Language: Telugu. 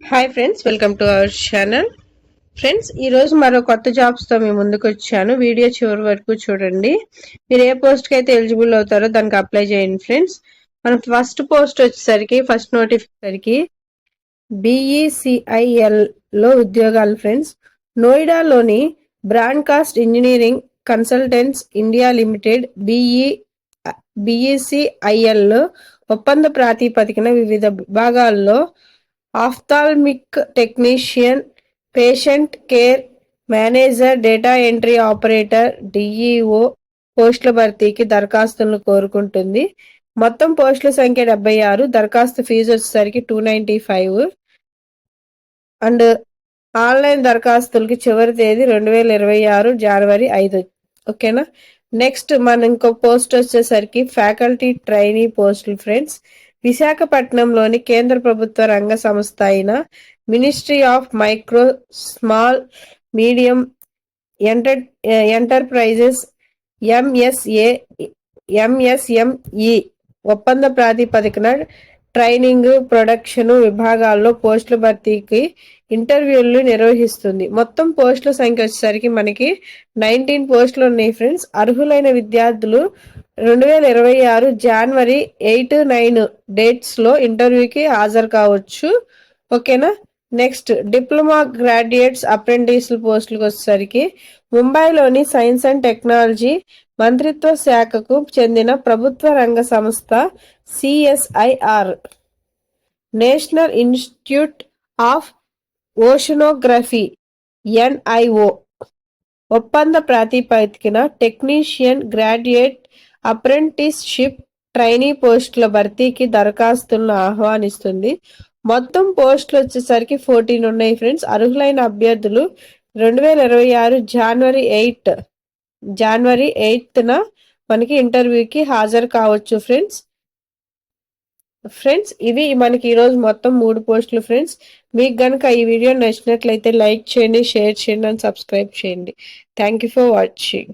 Hi friends welcome to our channel friends ఈరోజు మరో కొత్త జాబ్స్తో మీ ముందుకు వచ్చాను. వీడియో చివరి వరకు చూడండి. మీరు ఏ పోస్ట్కి అయితే ఎలిజిబుల్ అవుతారో దానికి అప్లై చేయండి ఫ్రెండ్స్ మనం ఫస్ట్ పోస్ట్ వచ్చేసరికి ఫస్ట్ నోటిఫికేసరికి బీఈసిఐఎల్లో ఉద్యోగాలు friends నోయిడాలోని broadcast engineering consultants India limited BE బీఈసిఐఎల్లో ఒప్పంద ప్రాతిపదికన వివిధ విభాగాల్లో ophthalmic technician patient care manager data entry operator DEO పోస్టుల భర్తీకి దరఖాస్తులను కోరుకుంటుంది. మొత్తం పోస్టుల సంఖ్య డెబ్బై ఆరు దరఖాస్తు ఫీజు వచ్చేసరికి two ninety five. And online దరఖాస్తులకి చివరి తేదీ రెండు వేల ఇరవై ఆరు జనవరి ఐదు. ఓకేనా? నెక్స్ట్ మన ఇంకో పోస్ట్ వచ్చేసరికి ఫ్యాకల్టీ ట్రైనీ పోస్టులు ఫ్రెండ్స్. విశాఖపట్నంలోని కేంద్ర ప్రభుత్వ రంగ సంస్థ అయిన ministry of micro small medium enter enterprises MSA MSME ఒప్పంద ప్రాతిపదికన ట్రైనింగ్ ప్రొడక్షన్ విభాగాల్లో పోస్టుల భర్తీకి ఇంటర్వ్యూలు నిర్వహిస్తుంది. మొత్తం పోస్టుల సంఖ్య వచ్చేసరికి మనకి నైన్టీన్ పోస్టులు ఉన్నాయి ఫ్రెండ్స్. అర్హులైన విద్యార్థులు రెండు వేల ఇరవై ఆరు జనవరి ఎయిట్ నైన్ డేట్స్లో ఇంటర్వ్యూకి హాజరు కావచ్చు. ఓకేనా? నెక్స్ట్ డిప్లొమా గ్రాడ్యుయేట్స్ అప్రెంటిస్ పోస్టులకు వచ్చేసరికి ముంబైలోని సైన్స్ అండ్ టెక్నాలజీ మంత్రిత్వ శాఖకు చెందిన ప్రభుత్వ రంగ సంస్థ CSIR national institute of oceanography NIO ఒప్పంద ప్రాతిపదికన టెక్నీషియన్ గ్రాడ్యుయేట్ అప్రెంటిస్షిప్ ట్రైనీ పోస్టుల భర్తీకి దరఖాస్తులను ఆహ్వానిస్తుంది. మొత్తం పోస్టులు వచ్చేసరికి ఫోర్టీన్ ఉన్నాయి ఫ్రెండ్స్. అర్హులైన అభ్యర్థులు రెండు వేల ఇరవై ఆరు జనవరి ఎయిట్ జనవరి ఎయిత్న మనకి ఇంటర్వ్యూకి హాజరు కావచ్చు ఫ్రెండ్స్ ఫ్రెండ్స్ ఇవి మనకి ఈరోజు మొత్తం మూడు పోస్టులు ఫ్రెండ్స్ మీకు కనుక ఈ వీడియో నచ్చినట్లయితే లైక్ చేయండి షేర్ చేయండి అండ్ సబ్స్క్రైబ్ చేయండి. Thank you for watching